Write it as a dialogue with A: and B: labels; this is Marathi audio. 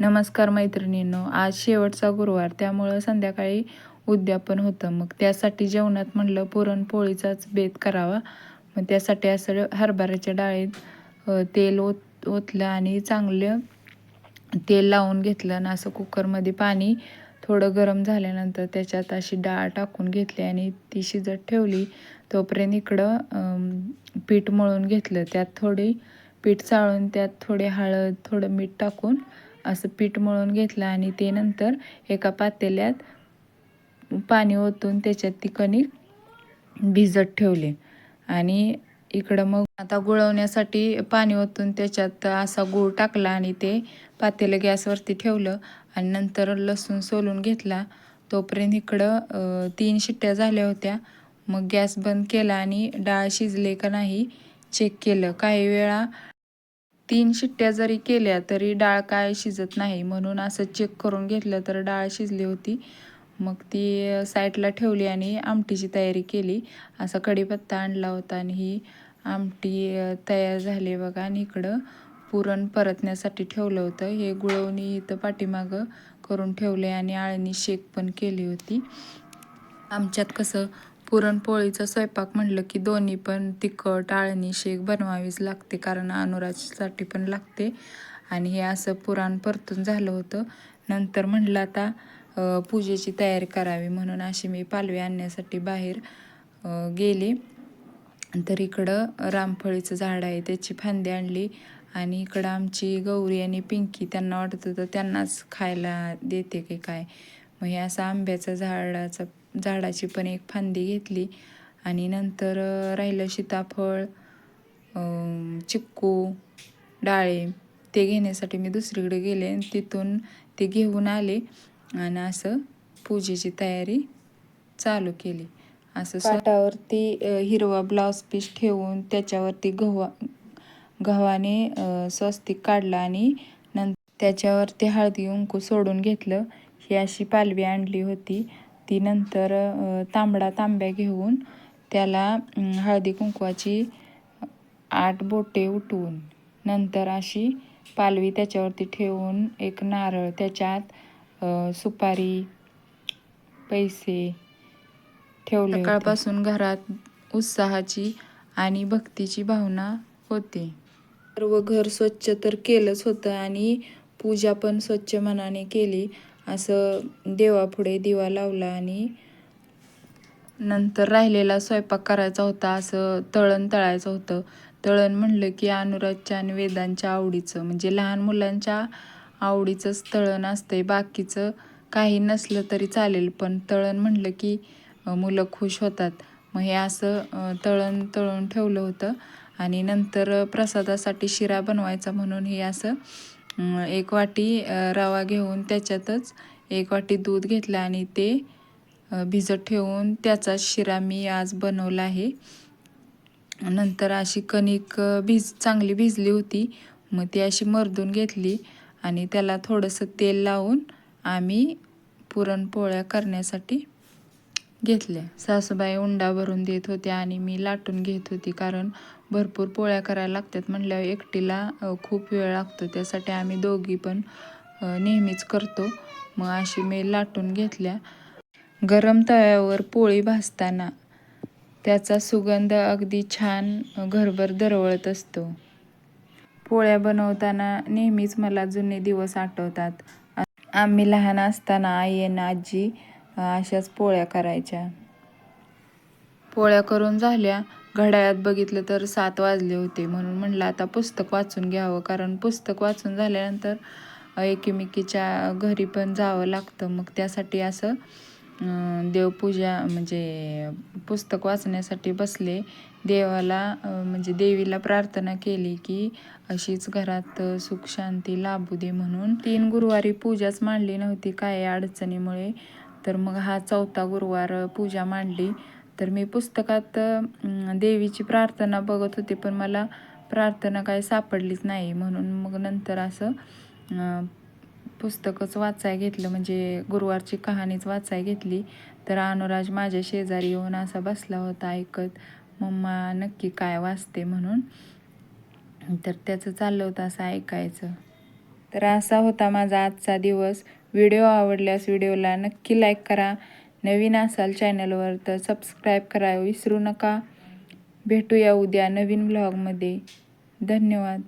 A: नमस्कार मैत्रिणींनो आज शेवटचा गुरुवार त्यामुळं संध्याकाळी उद्यापन होतं. मग त्यासाठी जेवणात म्हणलं पुरणपोळीचाच बेत करावा. मग त्यासाठी असं हरभऱ्याच्या डाळीत तेल ओत ओतलं आणि चांगलं तेल लावून घेतलं आणि असं कुकरमध्ये पाणी थोडं गरम झाल्यानंतर त्याच्यात अशी डाळ टाकून घेतली आणि ती शिजत ठेवली. तोपर्यंत इकडं पीठ मळून घेतलं. त्यात थोडी पीठ चाळून त्यात थोडे हळद थोडं मीठ टाकून असं पीठ मळून घेतलं आणि ते नंतर एका पातेल्यात पाणी ओतून त्याच्यात ती कणिक भिजत ठेवले. आणि इकडं मग आता गुळवण्यासाठी पाणी ओतून त्याच्यात असा गूळ टाकला आणि ते पातेलं गॅसवरती ठेवलं आणि नंतर लसूण सोलून घेतला. तोपर्यंत इकडं तीन शिट्ट्या झाल्या होत्या. मग गॅस बंद केला आणि डाळ शिजले का नाही चेक केलं. काही वेळा तीन शिट्ट्या जरी केल्या तरी डाळ काय शिजत नाही. म्हणून असं चेक करून घेतलं तर डाळ शिजली होती. मग ती साईडला ठेवली आणि आमटीची तयारी केली. असा कढीपत्ता आणला होता आणि ही आमटी तयार झाली बघा. आणि इकडं पुरण परतण्यासाठी ठेवलं होतं. हे गुळवणी इथं पाठीमागं करून ठेवले आणि आळणी शेक पण केली होती. आमच्यात कसं पुरणपोळीचा स्वयंपाक म्हटलं की दोन्ही पण तिखट आळणी शेक बनवावीच लागते कारण अनुराजसाठी पण लागते. आणि हे असं पुराण परतून झालं होतं. नंतर म्हटलं आता पूजेची तयारी करावी म्हणून अशी मी पालवी आणण्यासाठी बाहेर गेले. तर इकडं रामफळीचं झाड आहे त्याची फांदी आणली. आणि इकडं आमची गौरी आणि पिंकी त्यांना वाटत होतं त्यांनाच खायला देते की काय. मग हे असं आंब्याचं झाडाचं झाडाची पण एक फांदी घेतली. आणि नंतर राहिलं सीताफळ अं, चिक्कू डाळे ते घेण्यासाठी मी दुसरीकडे गेले आणि तिथून ते घेऊन आले आणि असं पूजेची तयारी चालू केली. असं पाटावरती हिरवा ब्लाऊज पीस ठेवून त्याच्यावरती गव्हा गव्हाने स्वस्तिक काढला आणि नंतर त्याच्यावरती हळदी कुंकू सोडून घेतलं. ही अशी पालवी आणली होती. ती नंतर तांबडा तांब्या घेऊन त्याला हळदी कुंकवाची आठ बोटे उठवून नंतर अशी पालवी त्याच्यावरती ठेवून एक नारळ त्याच्यात सुपारी पैसे ठेवले काळपासून सकाळपासून घरात उत्साहाची आणि भक्तीची भावना होते. सर्व घर स्वच्छ तर केलंच होतं आणि पूजा पण स्वच्छ मनाने केली असं देवापुढे दिवा लावला आणि नंतर राहिलेला स्वयंपाक करायचा होता असं तळण तळायचं होतं. तळण म्हणलं की अनुराजच्या आणि वेदांच्या आवडीचं. म्हणजे लहान मुलांच्या आवडीचंच तळण असतंय. बाकीचं काही नसलं तरी चालेल पण तळण म्हणलं की मुलं खुश होतात. मग हे असं तळण तळून ठेवलं होतं. आणि नंतर प्रसादासाठी शिरा बनवायचा म्हणून हे असं एक वाटी रवा घेऊन त्याच्यातच एक वाटी दूध घेतलं आणि ते भिजत ठेवून त्याचा शिरा मी आज बनवला आहे. नंतर अशी कणिक भिज चांगली भिजली होती. मग ती अशी मर्दून घेतली आणि त्याला थोडंसं तेल लावून आम्ही पुरणपोळ्या करण्यासाठी घेतल्या सासूबाई उंडा भरून देत होत्या आणि मी लाटून घेत होती कारण भरपूर पोळ्या करायला लागतात म्हटल्यावर एकटीला खूप वेळ लागतो. त्यासाठी आम्ही दोघी पण नेहमीच करतो. मग अशी मी लाटून घेतल्या. गरम तव्यावर पोळी भाजताना त्याचा सुगंध अगदी छान घरभर दरवळत असतो. पोळ्या बनवताना नेहमीच मला जुने दिवस आठवतात. आम्ही लहान असताना आई आणि आजी अशाच पोळ्या करायच्या. पोळ्या करून झाल्या. घड्याळात बघितलं तर सात वाजले होते म्हणून म्हणलं आता पुस्तक वाचून घ्यावं. कारण पुस्तक वाचून झाल्यानंतर एकमेकीच्या घरी पण जावं लागतं. मग त्यासाठी असं देवपूजा म्हणजे पुस्तक वाचण्यासाठी बसले. देवाला म्हणजे देवीला प्रार्थना केली की अशीच घरात सुख शांती लाभू दे म्हणून तीन गुरुवारी पूजाच मांडली नव्हती. काय अडचणीमुळे तर मग हा चौथा गुरुवार पूजा मांडली. तर मी पुस्तकात देवीची प्रार्थना बघत होते पण मला प्रार्थना काही सापडलीच नाही. म्हणून मग नंतर असं पुस्तकच वाचाय घेतलं. म्हणजे गुरुवारची कहाणीच वाचाय घेतली. तर अनुराज माझ्या शेजारी येऊन असा बसला होता ऐकत मम्मा नक्की काय वाचते? म्हणून. तर त्याचं चाललं होतं असं ऐकायचं. तर असा होता माझा आजचा दिवस. व्हिडिओ आवडल्यास व्हिडिओला नक्की लाईक करा. नवीन असाल चॅनलवर तर सबस्क्राईब करा. विसरू नका. भेटूया उद्या नवीन ब्लॉगमध्ये. धन्यवाद.